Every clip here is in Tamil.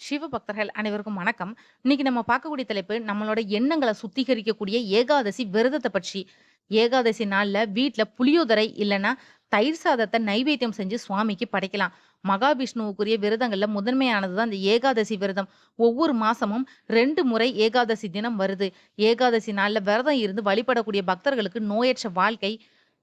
சிவ பக்தர்கள் அனைவருக்கும் வணக்கம். இன்னைக்கு நம்ம பார்க்கக்கூடிய தலைப்பு, நம்மளோட எண்ணங்களை சுத்திகரிக்கக்கூடிய ஏகாதசி விரதத்தை பற்றி. ஏகாதசி நாள்ல வீட்ல புளியோதரை இல்லன்னா, தயிர் சாதத்தை நைவேத்தியம் செஞ்சு சுவாமிக்கு படைக்கலாம். மகாவிஷ்ணுவுக்குரிய விரதங்கள்ல முதன்மையானது தான் இந்த ஏகாதசி விரதம். ஒவ்வொரு மாசமும் ரெண்டு முறை ஏகாதசி தினம் வருது. ஏகாதசி நாள்ல விரதம் இருந்து வழிபடக்கூடிய பக்தர்களுக்கு நோயற்ற வாழ்க்கை,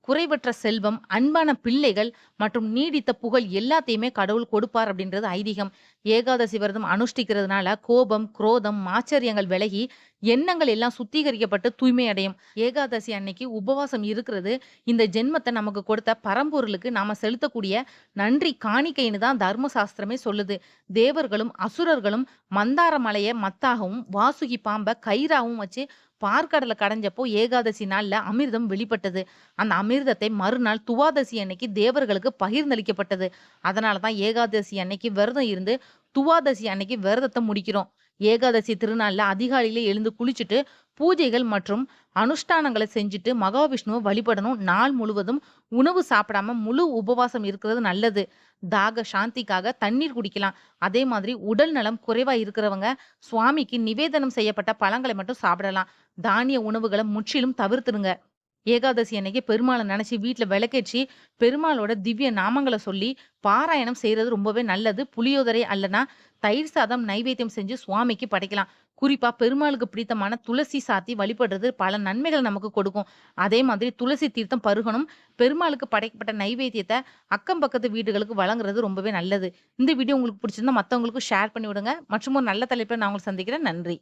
குறைவற்ற செல்வம், அன்பான பிள்ளைகள் மற்றும் நீடித்த புகழ் எல்லாத்தையுமே கடவுள் கொடுப்பார் அப்படின்றது ஐதீகம். ஏகாதசி விரதம் அனுஷ்டிக்கிறதுனால கோபம், குரோதம், ஆச்சரியங்கள் விலகி எண்ணங்கள் எல்லாம் சுத்திகரிக்கப்பட்டு தூய்மை அடையும். ஏகாதசி அன்னைக்கு உபவாசம் இருக்கிறது, இந்த ஜென்மத்தை நமக்கு கொடுத்த பரம்பொருளுக்கு நாம செலுத்தக்கூடிய நன்றி காணிக்கைன்னு தான் தர்ம சாஸ்திரமே சொல்லுது. தேவர்களும், அசுரர்களும் மந்தார மலையை மத்தாகவும், வாசுகி பாம்பை கயிறாகவும் வச்சு பார்க்கடலை கடைஞ்சப்போ ஏகாதசி நாளில் அமிர்தம் வெளிப்பட்டது. அந்த அமிர்தத்தை மறுநாள் துவாதசி அன்னைக்கு தேவர்களுக்கு பகிர்ந்தளிக்கப்பட்டது. அதனால தான் ஏகாதசி அன்னைக்கு விரதம் இருந்து, துவாதசி அன்னைக்கு விரதத்தை முடிக்கிறோம். ஏகாதசி திருநாள்ல அதிகாலையிலே எழுந்து குளிச்சுட்டு, பூஜைகள் மற்றும் அனுஷ்டானங்களை செஞ்சுட்டு மகாவிஷ்ணுவை வழிபடணும். நாள் முழுவதும் உணவு சாப்பிடாம முழு உபவாசம் இருக்கிறது நல்லது. தாக சாந்திக்காக தண்ணீர் குடிக்கலாம். அதே மாதிரி உடல் நலம் குறைவா இருக்கிறவங்க, சுவாமிக்கு நிவேதனம் செய்யப்பட்ட பழங்களை மட்டும் சாப்பிடலாம். தானிய உணவுகளை முற்றிலும் தவிர்த்துடுங்க. ஏகாதசி அன்னைக்கு பெருமாளை நினைச்சு வீட்டில் விளக்கேற்றி, பெருமாளோட திவ்ய நாமங்களை சொல்லி பாராயணம் செய்யறது ரொம்பவே நல்லது. புளியோதரை அல்லனா, தயிர் சாதம் நைவேத்தியம் செஞ்சு சுவாமிக்கு படைக்கலாம். குறிப்பா பெருமாளுக்கு பிடித்தமான துளசி சாத்தி வழிபடுறது பல நன்மைகள் நமக்கு கொடுக்கும். அதே மாதிரி துளசி தீர்த்தம் பருகணும். பெருமாளுக்கு படைக்கப்பட்ட நைவேத்தியத்தை அக்கம் பக்கத்து வீடுகளுக்கு வழங்குறது ரொம்பவே நல்லது. இந்த வீடியோ உங்களுக்கு பிடிச்சிருந்தா மற்றவங்களுக்கும் ஷேர் பண்ணி விடுங்க. மற்றும் ஒரு நல்ல தலைப்பில் நான் உங்களுக்கு சந்திக்கிறேன். நன்றி.